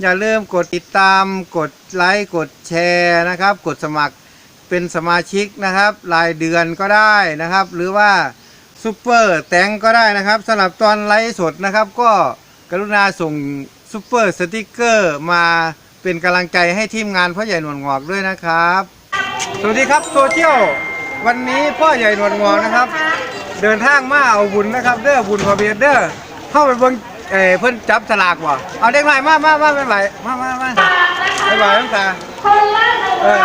อย่าลืมกดติดตาม กดไลค์ กดแชร์นะครับ กดสมัครเป็นสมาชิกนะครับ รายเดือนก็ได้นะครับ หรือว่าซูเปอร์แตงก็ได้นะครับสำหรับตอนไลฟ์สดนะครับ ก็กรุณาส่งซูเปอร์สติกเกอร์มาเป็นกำลังใจให้ทีมงานพ่อใหญ่หนวดงอกด้วยนะครับ สวัสดีครับโซเชียลวันนี้พ่อใหญ่หนวดงอกนะครับ เดินทางมาเอาบุญนะครับ เด้อบุญพอเบียดเด้อเข้าไปเบิ่ง เอ่อเพิ่นจับสลากบ่เอาเด็กหน่อยมามามาไม่ไหวมามามาไม่ไหวตั้งแต่เออ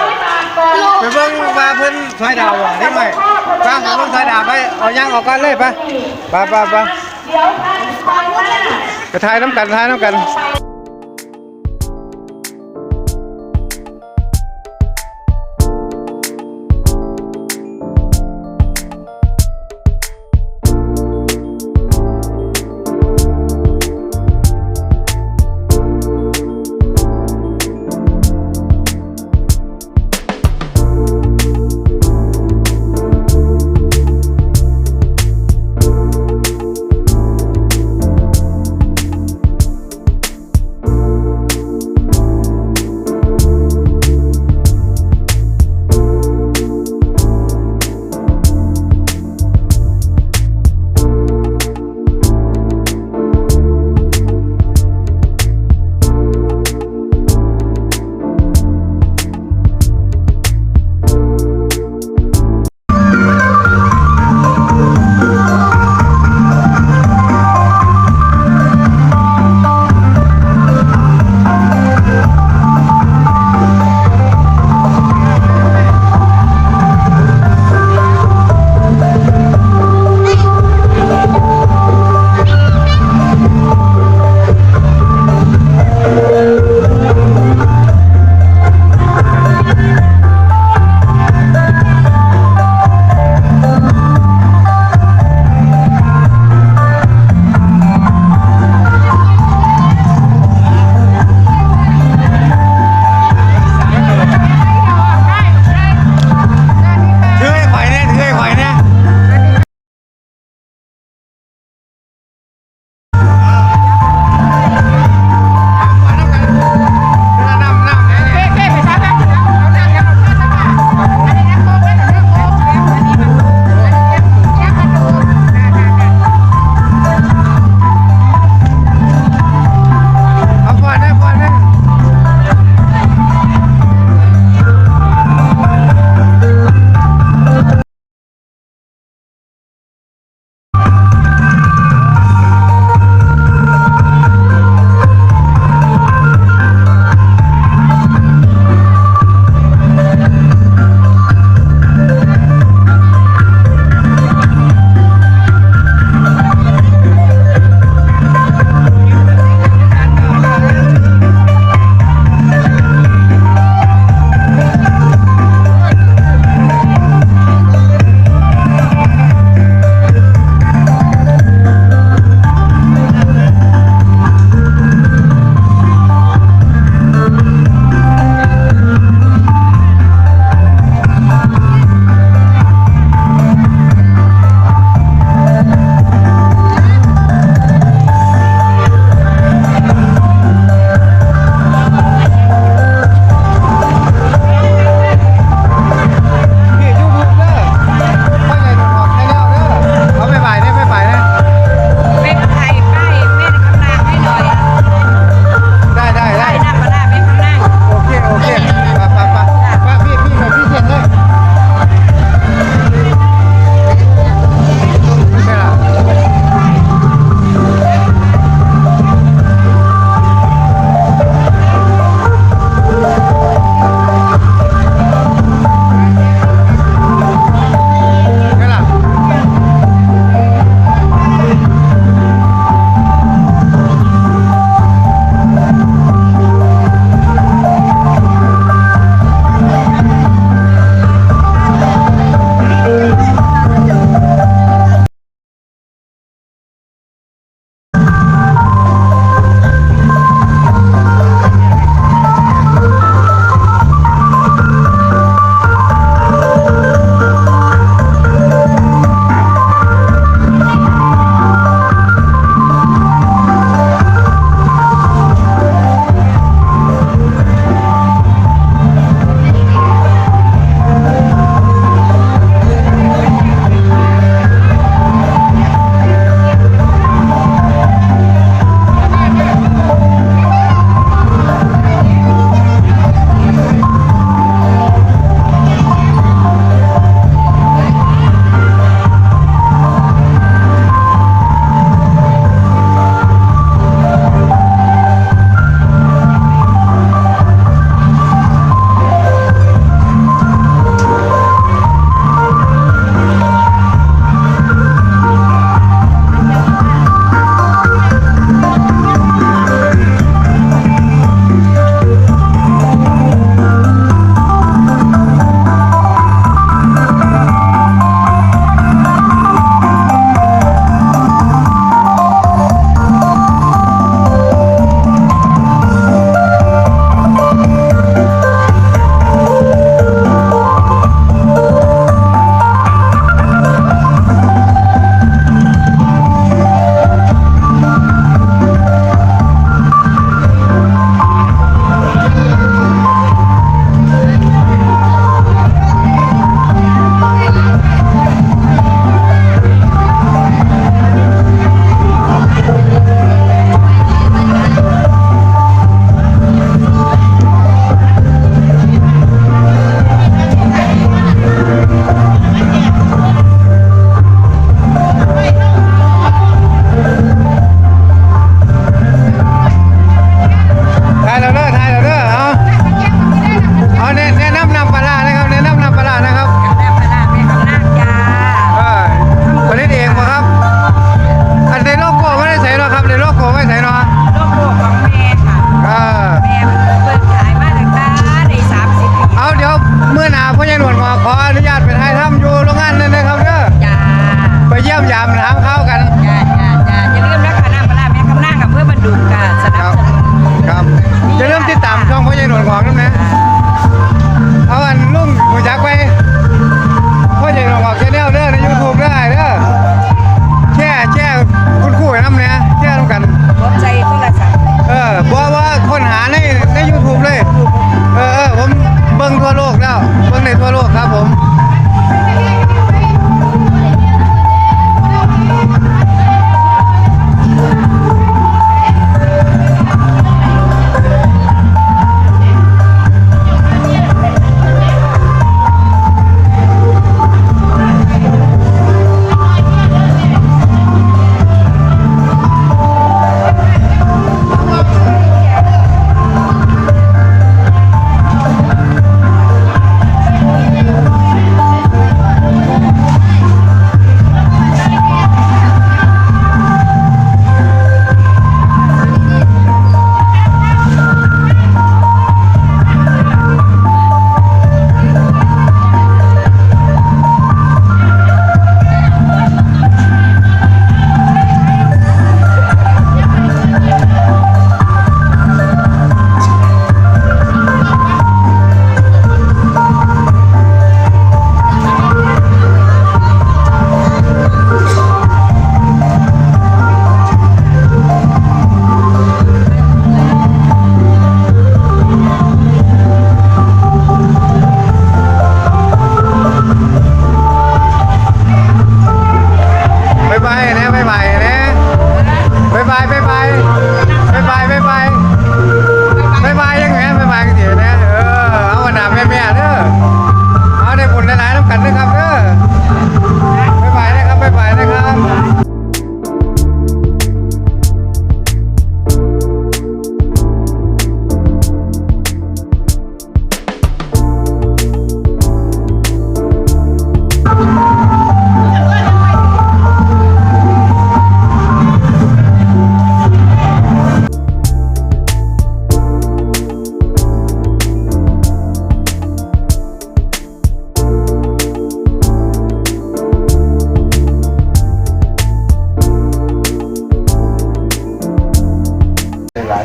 ไปเบิ่งว่าเพิ่นซอยดาวบ่เด็กหน่อยฟังเพิ่นซอยดาวไปเอาย่างออกกันเลยไปไปไปไปกระทายน้ำกันทายน้ำกัน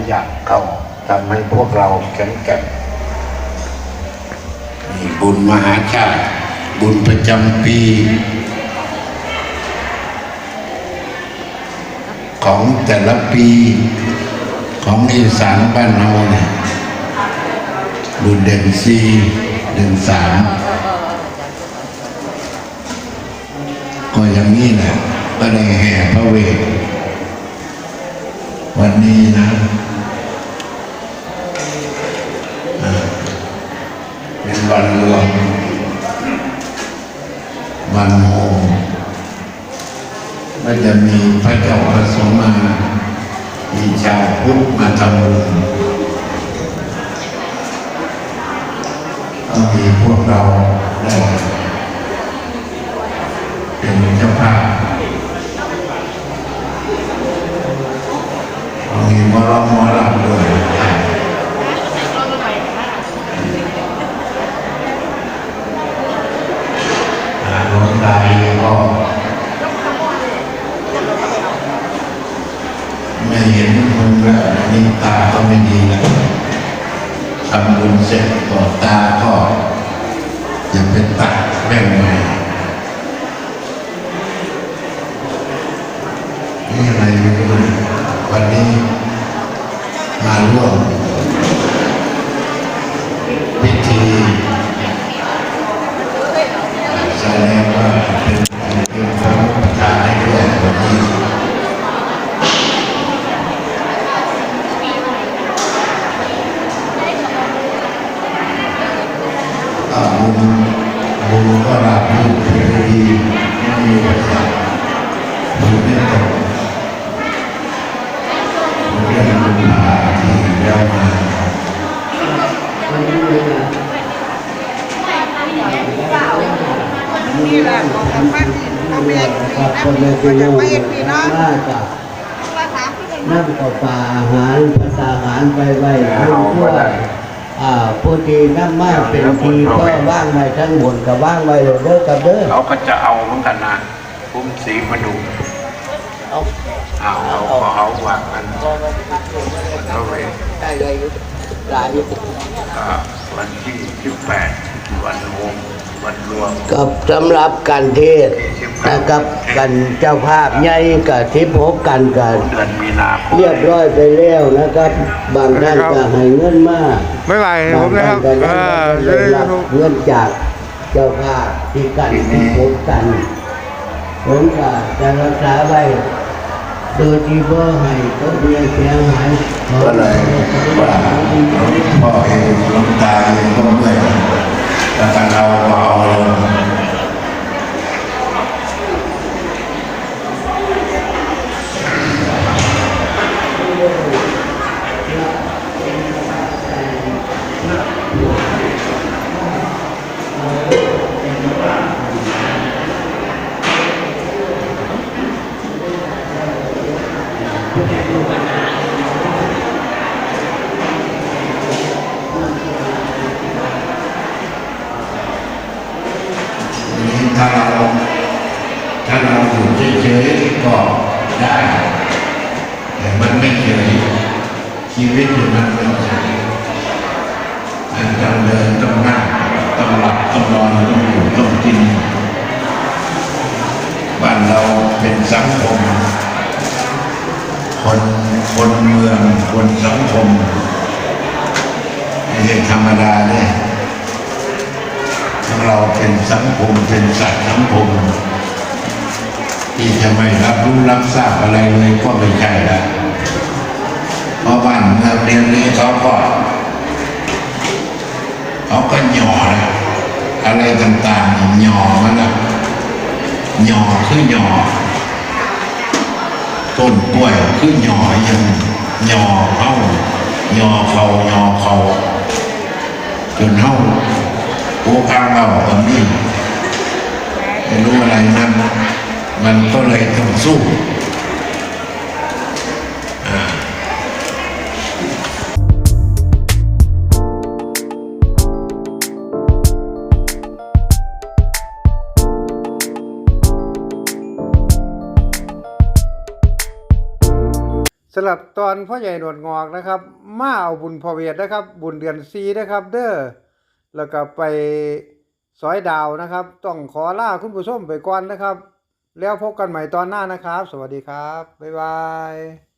ยอยางเข้าทำให้พวกเราแข็งแกร่งนี่บุญมหาชาติ บุญประจำปี ของแต่ละปีของอีสานบ้านเราเนี่ยบุญเด่นซีเด่นสามก็อย่างนี้แหละก็ได้แห่พระเวทวันนี้นะเอ่อเป็นวันรวมวันโฮมก็ จะมีพระเจ้าประสงค์มามีชาวพุทธมาทำบุญก็มีพวกเราได้เป็นเจ้าภาพมีมรม ไปให้พี่ครับนะคนในพี่ที่ก็โลจะกไปให้พี่เนาะน่าจะน้ำกับปลาอาหารภาษาอาหารไปไว้ทุกทั่วผู้ที่น้ำมากเป็นทีก็ว่างไว้ทั้งหมดกับว่างไว้เด้อกับเด้อเขาก็จะเอาเหมือนกันนะพุ่มสีมาดูเอาเอาเอาเอาวางกันเอาไว้ได้เลยหลายอ่าวันที่สิบแปดวันโฮม กับสำหรับการเทศน์นะครับกันเจ้าภาพใหญ่กับทิพบกันกันเรียบร้อยไปแล้วนะครับ บางท่านก็ให้เงินมาไม่ไหวผบางมนะคท่ารันบก็เอออได้ยู่ในรับ YouTube เงินจากเจ้าภาพที่กันที่พบกันผมก็จะรักษาไว้โดยที่พ่ให้ก็เบียเสียหายก็เลยว่าหลวงพ่อเองหลวงตาเองก็เมื่อย แต่ทางเราก็เอาลง นี้ถ้าเราถ้าเราอยู่เฉยๆก็ ได้ แต่มันไม่เฉยชีวิตอยู่มันไม่เฉยมันต้องเดินต้องนั่งต้องหลับต้องนอนต้องอยู่ต้องกินบ้านเราเป็นสังคม คนคนเมืองคนสังคมไม่ใช่ธรรมดาเนี่ยเราเป็นสังคมเป็นสัตว์สังคม ที่จะไม่รับรู้รับทราบอะไรเลยก็ไม่ใช่ละเพราะบ้านเมืองเรียนนี้เขาก็เขาก็หย่อนะอะไรต่างๆหย่อมันนะหย่อคือหย่อต้นกล้วยคือหย่อยังหย่อเข้าหย่อเขาหย่อเขาจนเข้าผู้ข้างเราตอนนี้ไม่รู้อะไรนั่น มันก็เลยต้องสู้สำหรับตอนพ่อใหญ่หนวดงอกนะครับ มาเอาบุญพอเวทนะครับ บุญเดือนซีนะครับ เด้อแล้วก็ไปสอยดาวนะครับ ต้องขอลาคุณผู้ชมไปก่อนนะครับ แล้วพบกันใหม่ตอนหน้านะครับ สวัสดีครับ บ๊ายบาย